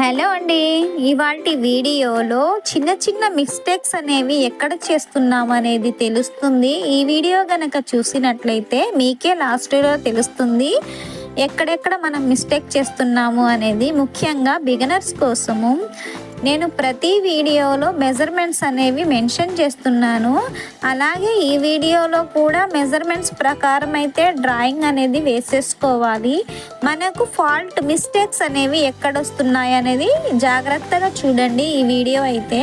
Hello అండి. ఇవాటి వీడియోలో చిన్న చిన్న మిస్టేక్స్ అనేవి ఎక్కడ చేస్తున్నాం అనేది తెలుస్తుంది. ఈ వీడియో కనుక చూసినట్లయితే మీకే లాస్ట్లో తెలుస్తుంది ఎక్కడెక్కడ మనం మిస్టేక్ చేస్తున్నాము అనేది. ముఖ్యంగా బిగినర్స్ కోసము నేను ప్రతి వీడియోలో మెజర్మెంట్స్ అనేవి మెన్షన్ చేస్తున్నాను. అలాగే ఈ వీడియోలో కూడా మెజర్మెంట్స్ ప్రకారం అయితే డ్రాయింగ్ అనేది వేసేసుకోవాలి. మనకు ఫాల్ట్ మిస్టేక్స్ అనేవి ఎక్కడ వస్తున్నాయి అనేది జాగ్రత్తగా చూడండి ఈ వీడియో అయితే.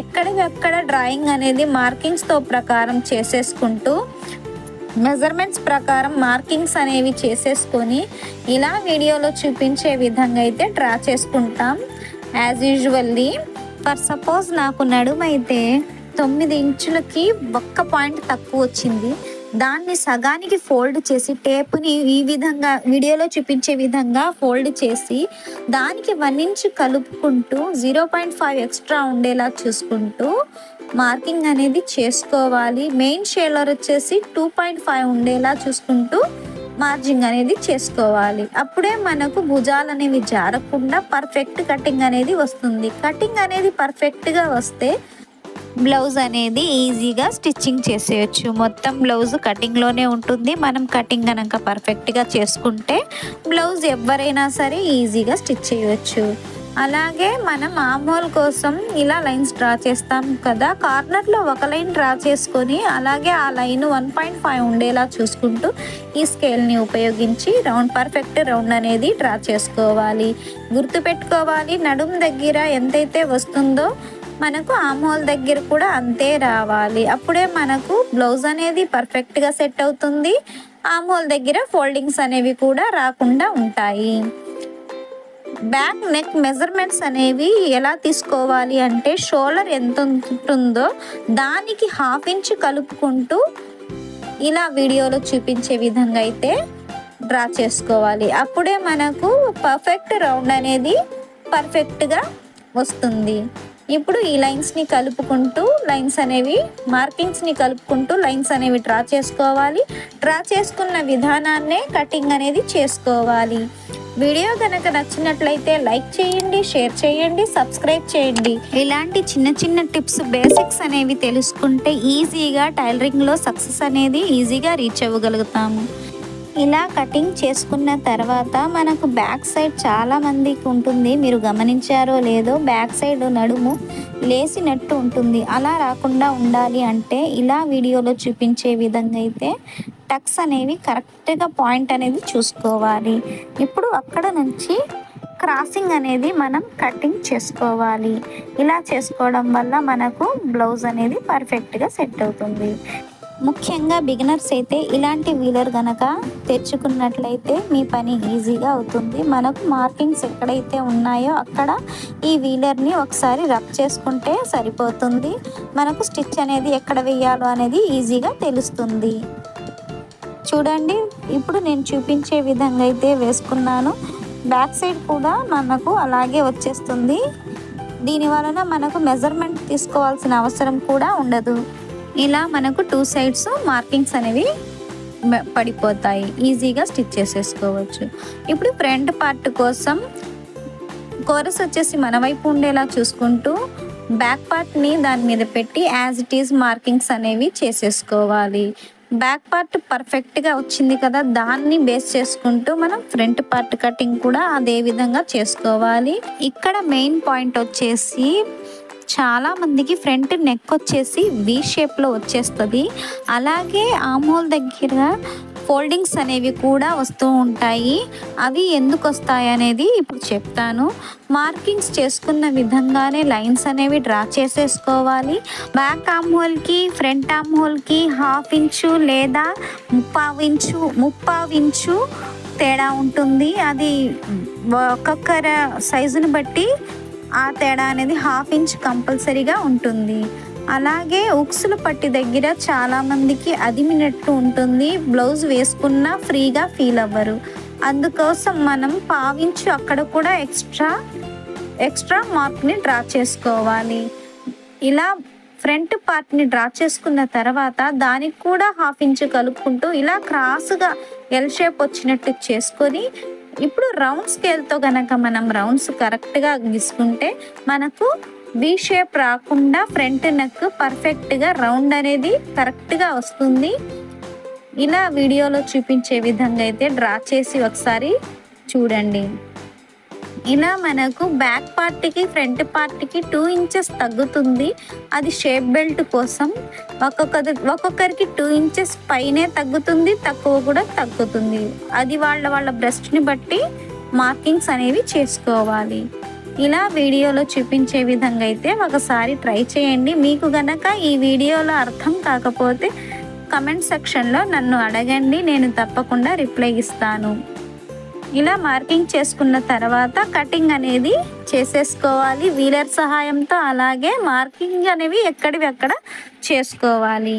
ఎక్కడికెక్కడ డ్రాయింగ్ అనేది మార్కింగ్స్తో ప్రకారం చేసేసుకుంటూ మెజర్మెంట్స్ ప్రకారం మార్కింగ్స్ అనేవి చేసేసుకొని ఇలా వీడియోలో చూపించే విధంగా అయితే డ్రా చేసుకుంటాం. యాజ్ యూజువల్లీ ఫర్ సపోజ్ నాకు నడుము అయితే తొమ్మిది ఇంచులకి ఒక్క పాయింట్ తక్కువ వచ్చింది. దాన్ని సగానికి ఫోల్డ్ చేసి టేప్ని ఈ విధంగా వీడియోలో చూపించే విధంగా ఫోల్డ్ చేసి దానికి వన్ ఇంచ్ కలుపుకుంటూ జీరో పాయింట్ ఫైవ్ ఎక్స్ట్రా ఉండేలా చూసుకుంటూ మార్కింగ్ అనేది చేసుకోవాలి. మెయిన్ షేలర్ వచ్చేసి టూ పాయింట్ ఫైవ్ ఉండేలా చూసుకుంటూ మార్జింగ్ అనేది చేసుకోవాలి. అప్పుడే మనకు భుజాలు అనేవి జారకుండా పర్ఫెక్ట్ కటింగ్ అనేది వస్తుంది. కటింగ్ అనేది పర్ఫెక్ట్గా వస్తే బ్లౌజ్ అనేది ఈజీగా స్టిచ్చింగ్ చేసేయచ్చు. మొత్తం బ్లౌజ్ కటింగ్లోనే ఉంటుంది. మనం కటింగ్ కనుక పర్ఫెక్ట్గా చేసుకుంటే బ్లౌజ్ ఎవరైనా సరే ఈజీగా స్టిచ్ చేయవచ్చు అలాగే మనం ఆమోల్ కోసం ఇలా లైన్స్ డ్రా చేస్తాం కదా. కార్నర్లో ఒక లైన్ డ్రా చేసుకొని అలాగే ఆ లైన్ వన్ పాయింట్ ఫైవ్ ఉండేలా చూసుకుంటూ ఈ స్కేల్ని ఉపయోగించి రౌండ్ పర్ఫెక్ట్ రౌండ్ అనేది డ్రా చేసుకోవాలి. గుర్తుపెట్టుకోవాలి నడుం దగ్గర ఎంతైతే వస్తుందో మనకు ఆమోల్ దగ్గర కూడా అంతే రావాలి. అప్పుడే మనకు బ్లౌజ్ అనేది పర్ఫెక్ట్గా సెట్ అవుతుంది. ఆమోల్ దగ్గర ఫోల్డింగ్స్ అనేవి కూడా రాకుండా ఉంటాయి. బ్యాక్ నెక్ మెజర్మెంట్స్ అనేవి ఎలా తీసుకోవాలి అంటే షోల్డర్ ఎంత ఉంటుందో దానికి హాఫ్ ఇంచ్ కలుపుకుంటూ ఇలా వీడియోలో చూపించే విధంగా అయితే డ్రా చేసుకోవాలి. అప్పుడే మనకు పర్ఫెక్ట్ రౌండ్ అనేది పర్ఫెక్ట్గా వస్తుంది. ఇప్పుడు ఈ లైన్స్ని కలుపుకుంటూ లైన్స్ అనేవి మార్కింగ్స్ని కలుపుకుంటూ లైన్స్ అనేవి డ్రా చేసుకోవాలి. డ్రా చేసుకున్న విధానాన్నే కటింగ్ అనేది చేసుకోవాలి. వీడియో కనుక నచ్చినట్లయితే లైక్ చేయండి షేర్ చేయండి సబ్స్క్రైబ్ చేయండి. ఇలాంటి చిన్న చిన్న టిప్స్ బేసిక్స్ అనేవి తెలుసుకుంటే ఈజీగా టైలరింగ్లో సక్సెస్ అనేది ఈజీగా రీచ్ అవ్వగలుగుతాము. ఇలా కటింగ్ చేసుకున్న తర్వాత మనకు బ్యాక్ సైడ్ చాలా మందికి ఉంటుంది. మీరు గమనించారో లేదో బ్యాక్ సైడ్ నడుము లేసినట్టు ఉంటుంది. అలా రాకుండా ఉండాలి అంటే ఇలా వీడియోలో చూపించే విధంగా అయితే టక్స్ అనేవి కరెక్ట్గా పాయింట్ అనేది చూసుకోవాలి. ఇప్పుడు అక్కడ నుంచి క్రాసింగ్ అనేది మనం కటింగ్ చేసుకోవాలి. ఇలా చేసుకోవడం వల్ల మనకు బ్లౌజ్ అనేది పర్ఫెక్ట్గా సెట్ అవుతుంది. ముఖ్యంగా బిగినర్స్ అయితే ఇలాంటి వీలర్ గనక తెచ్చుకున్నట్లయితే మీ పని ఈజీగా అవుతుంది. మనకు మార్కింగ్స్ ఎక్కడైతే ఉన్నాయో అక్కడ ఈ వీలర్ని ఒకసారి రబ్ చేసుకుంటే సరిపోతుంది. మనకు స్టిచ్ అనేది ఎక్కడ వేయాలో అనేది ఈజీగా తెలుస్తుంది. చూడండి. ఇప్పుడు నేను చూపించే విధంగా అయితే వేసుకున్నాను. బ్యాక్ సైడ్ కూడా మనకు అలాగే వచ్చేస్తుంది. దీని వలన మనకు మెజర్మెంట్ తీసుకోవాల్సిన అవసరం కూడా ఉండదు. ఇలా మనకు టూ సైడ్స్ మార్కింగ్స్ అనేవి పడిపోతాయి. ఈజీగా స్టిచ్ చేసేసుకోవచ్చు. ఇప్పుడు ఫ్రంట్ పార్ట్ కోసం కోరస్ వచ్చేసి మన వైపు ఉండేలా చూసుకుంటూ బ్యాక్ పార్ట్ని దాని మీద పెట్టి యాజ్ ఇట్ ఈజ్ మార్కింగ్స్ అనేవి చేసేసుకోవాలి. బ్యాక్ పార్ట్ పర్ఫెక్ట్గా వచ్చింది కదా దాన్ని బేస్ చేసుకుంటూ మనం ఫ్రంట్ పార్ట్ కటింగ్ కూడా అదే విధంగా చేసుకోవాలి. ఇక్కడ మెయిన్ పాయింట్ వచ్చేసి చాలా మందికి ఫ్రంట్ నెక్ వచ్చేసి వి షేప్లో వచ్చేస్తుంది. అలాగే ఆమోల్ దగ్గర ఫోల్డింగ్స్ అనేవి కూడా వస్తూ ఉంటాయి. అవి ఎందుకు వస్తాయి అనేది ఇప్పుడు చెప్తాను. మార్కింగ్స్ చేసుకున్న విధంగానే లైన్స్ అనేవి డ్రా చేసేసుకోవాలి. బ్యాక్ ఆమ్ హోల్కి ఫ్రంట్ ఆమ్ హోల్కి హాఫ్ ఇంచు లేదా ముప్పావు ఇంచు ముప్పావు ఇంచు తేడా ఉంటుంది. అది ఒక్కొక్కర సైజుని బట్టి ఆ తేడా అనేది హాఫ్ ఇంచ్ కంపల్సరీగా ఉంటుంది. అలాగే ఉక్సులు పట్టి దగ్గర చాలా మందికి అదిమినట్టు ఉంటుంది. బ్లౌజ్ వేసుకున్నా ఫ్రీగా ఫీల్ అవ్వరు. అందుకోసం మనం పావించు అక్కడ కూడా ఎక్స్ట్రా ఎక్స్ట్రా మార్క్ని డ్రా చేసుకోవాలి. ఇలా ఫ్రంట్ పార్ట్ని డ్రా చేసుకున్న తర్వాత దానికి కూడా హాఫ్ ఇంచ్ కలుపుకుంటూ ఇలా క్రాస్గా ఎల్ షేప్ వచ్చినట్టు చేసుకొని ఇప్పుడు రౌండ్ స్కేల్తో కనుక మనం రౌండ్స్ కరెక్ట్గా గీసుకుంటే మనకు వి షేప్ రాకుండా ఫ్రంట్ నెక్ పర్ఫెక్ట్గా రౌండ్ అనేది కరెక్ట్గా వస్తుంది. ఇలా వీడియోలో చూపించే విధంగా అయితే డ్రా చేసి ఒకసారి చూడండి. ఇలా మనకు బ్యాక్ పార్ట్కి ఫ్రంట్ పార్ట్కి టూ ఇంచెస్ తగ్గుతుంది. అది షేప్ బెల్ట్ కోసం ఒక్కొక్క ఒక్కొక్కరికి టూ ఇంచెస్ పైనే తగ్గుతుంది తక్కువ కూడా తగ్గుతుంది. అది వాళ్ళ వాళ్ళ బ్రెస్ట్ని బట్టి మార్కింగ్స్ అనేవి చేసుకోవాలి. ఇలా వీడియోలో చూపించే విధంగా అయితే ఒకసారి ట్రై చేయండి. మీకు గనక ఈ వీడియోలో అర్థం కాకపోతే కమెంట్ సెక్షన్లో నన్ను అడగండి. నేను తప్పకుండా రిప్లై ఇస్తాను. ఇలా మార్కింగ్ చేసుకున్న తర్వాత కటింగ్ అనేది చేసేసుకోవాలి. వీలర్ సహాయంతో అలాగే మార్కింగ్ అనేవి ఎక్కడివి అక్కడ చేసుకోవాలి.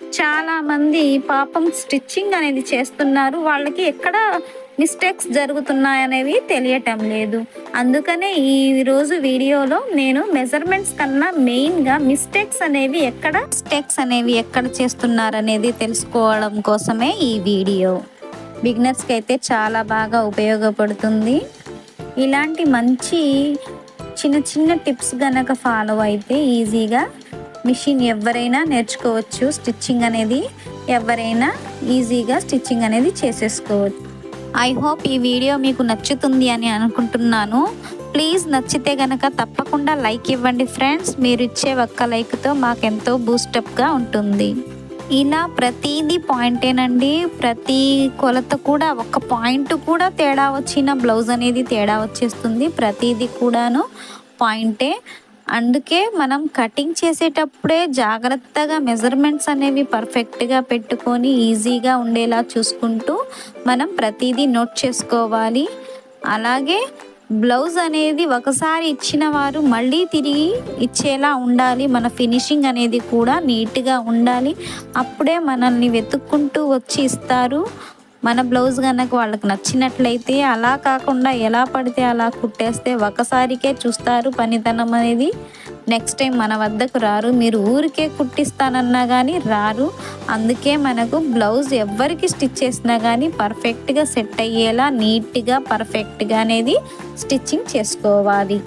చాలామంది పాపం స్టిచ్చింగ్ అనేది చేస్తున్నారు. వాళ్ళకి ఎక్కడ మిస్టేక్స్ జరుగుతున్నాయనేవి తెలియటం లేదు. అందుకనే ఈ రోజు వీడియోలో నేను మెజర్మెంట్స్ కన్నా మెయిన్గా మిస్టేక్స్ అనేవి ఎక్కడ మిస్టేక్స్ అనేవి ఎక్కడ చేస్తున్నారనేది తెలుసుకోవడం కోసమే ఈ వీడియో. బిగినర్స్కి అయితే చాలా బాగా ఉపయోగపడుతుంది. ఇలాంటి మంచి చిన్న చిన్న టిప్స్ కనుక ఫాలో అయితే ఈజీగా మిషన్ ఎవరైనా నేర్చుకోవచ్చు. స్టిచ్చింగ్ అనేది ఎవరైనా ఈజీగా స్టిచ్చింగ్ అనేది చేసేసుకోవచ్చు. ఐ హోప్ ఈ వీడియో మీకు నచ్చుతుంది అని అనుకుంటున్నాను. ప్లీజ్ నచ్చితే గనక తప్పకుండా లైక్ ఇవ్వండి ఫ్రెండ్స్ మీరు ఇచ్చే ఒక్క లైక్తో మాకెంతో బూస్టప్గా ఉంటుంది. ఇలా ప్రతిదీ పాయింటేనండి ప్రతి కొలత కూడా ఒక పాయింట్ కూడా తేడా వచ్చిన బ్లౌజ్ అనేది తేడా వచ్చేస్తుంది. ప్రతిదీ కూడాను పాయింటే అందుకే మనం కటింగ్ చేసేటప్పుడే జాగ్రత్తగా మెజర్మెంట్స్ అనేవి పర్ఫెక్ట్గా పెట్టుకొని ఈజీగా ఉండేలా చూసుకుంటూ మనం ప్రతిదీ నోట్ చేసుకోవాలి. అలాగే బ్లౌజ్ అనేది ఒకసారి ఇచ్చిన వారు మళ్ళీ తిరిగి ఇచ్చేలా ఉండాలి. మన ఫినిషింగ్ అనేది కూడా నీట్గా ఉండాలి. అప్పుడే మనల్ని వెతుక్కుంటూ వచ్చి ఇస్తారు. మన బ్లౌజ్ కనుక వాళ్ళకి నచ్చినట్లయితే అలా కాకుండా ఎలా పడితే అలా కుట్టేస్తే ఒకసారికే చూస్తారు పనితనం అనేది. నెక్స్ట్ టైం మన వద్దకు రారు మీరు ఊరికే కుట్టిస్తానన్నా కానీ రారు. అందుకే మనకు బ్లౌజ్ ఎవ్వరికి స్టిచ్ చేసినా కానీ పర్ఫెక్ట్గా సెట్ అయ్యేలా నీట్గా పర్ఫెక్ట్గా అనేది స్టిచ్చింగ్ చేసుకోవాలి.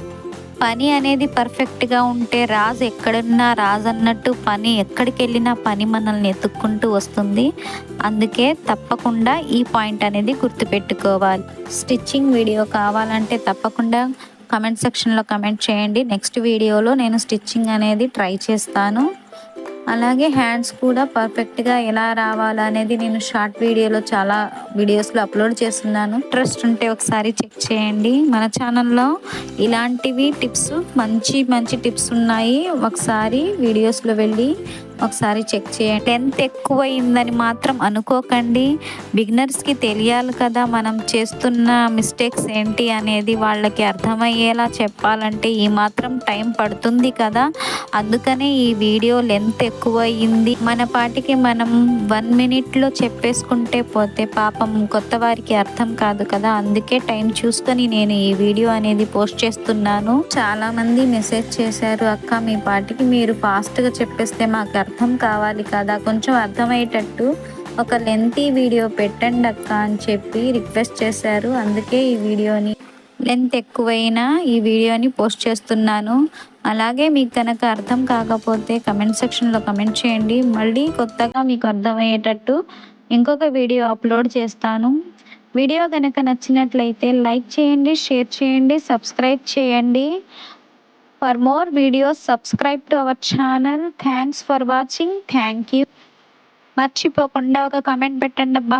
పని అనేది పర్ఫెక్ట్గా ఉంటే రాజు ఎక్కడున్నా రాజు అన్నట్టు పని ఎక్కడికి వెళ్ళినా పని మనల్ని ఎత్తుక్కుంటూ వస్తుంది. అందుకే తప్పకుండా ఈ పాయింట్ అనేది గుర్తుపెట్టుకోవాలి. స్టిచ్చింగ్ వీడియో కావాలంటే తప్పకుండా కమెంట్ సెక్షన్లో కమెంట్ చేయండి. నెక్స్ట్ వీడియోలో నేను స్టిచ్చింగ్ అనేది ట్రై చేస్తాను. అలాగే హ్యాండ్స్ కూడా పర్ఫెక్ట్గా ఎలా రావాలనేది నేను షార్ట్ వీడియోలో చాలా వీడియోస్లో అప్లోడ్ చేస్తున్నాను. ఇంట్రెస్ట్ ఉంటే ఒకసారి చెక్ చేయండి. మన ఛానల్లో ఇలాంటివి టిప్స్ మంచి మంచి టిప్స్ ఉన్నాయి. ఒకసారి వీడియోస్లో వెళ్ళి ఒకసారి చెక్ చేయండి. టెన్త్ ఎక్కువైందని మాత్రం అనుకోకండి. బిగినర్స్కి తెలియాలి కదా మనం చేస్తున్న మిస్టేక్స్ ఏంటి అనేది వాళ్ళకి అర్థమయ్యేలా చెప్పాలంటే ఈ మాత్రం టైం పడుతుంది కదా. అందుకనే ఈ వీడియో లెంత్ ఎక్కువ అయ్యింది మన పాటికి మనం వన్ మినిట్లో చెప్పేసుకుంటే పోతే పాపం కొత్త వారికి అర్థం కాదు కదా. అందుకే టైం చూసుకొని నేను ఈ వీడియో అనేది పోస్ట్ చేస్తున్నాను. చాలామంది మెసేజ్ చేశారు అక్క మీ పాటికి మీరు ఫాస్ట్గా చెప్పేస్తే మాకు అర్థం అర్థం కావాలి కదా? కొంచెం అర్థమయ్యేటట్టు ఒక లెంతీ వీడియో పెట్టండి అక్క అని చెప్పి రిక్వెస్ట్ చేశారు. అందుకే ఈ వీడియోని లెంత్ ఎక్కువైనా ఈ వీడియోని పోస్ట్ చేస్తున్నాను. అలాగే మీకు కనుక అర్థం కాకపోతే కమెంట్ సెక్షన్లో కమెంట్ చేయండి. మళ్ళీ కొత్తగా మీకు అర్థమయ్యేటట్టు ఇంకొక వీడియో అప్లోడ్ చేస్తాను. వీడియో కనుక నచ్చినట్లయితే లైక్ చేయండి షేర్ చేయండి సబ్స్క్రైబ్ చేయండి. For more videos subscribe to our channel thanks for watching thank you మర్చిపోకుండా ఒక కమెంట్ పెట్టండి అబ్బా.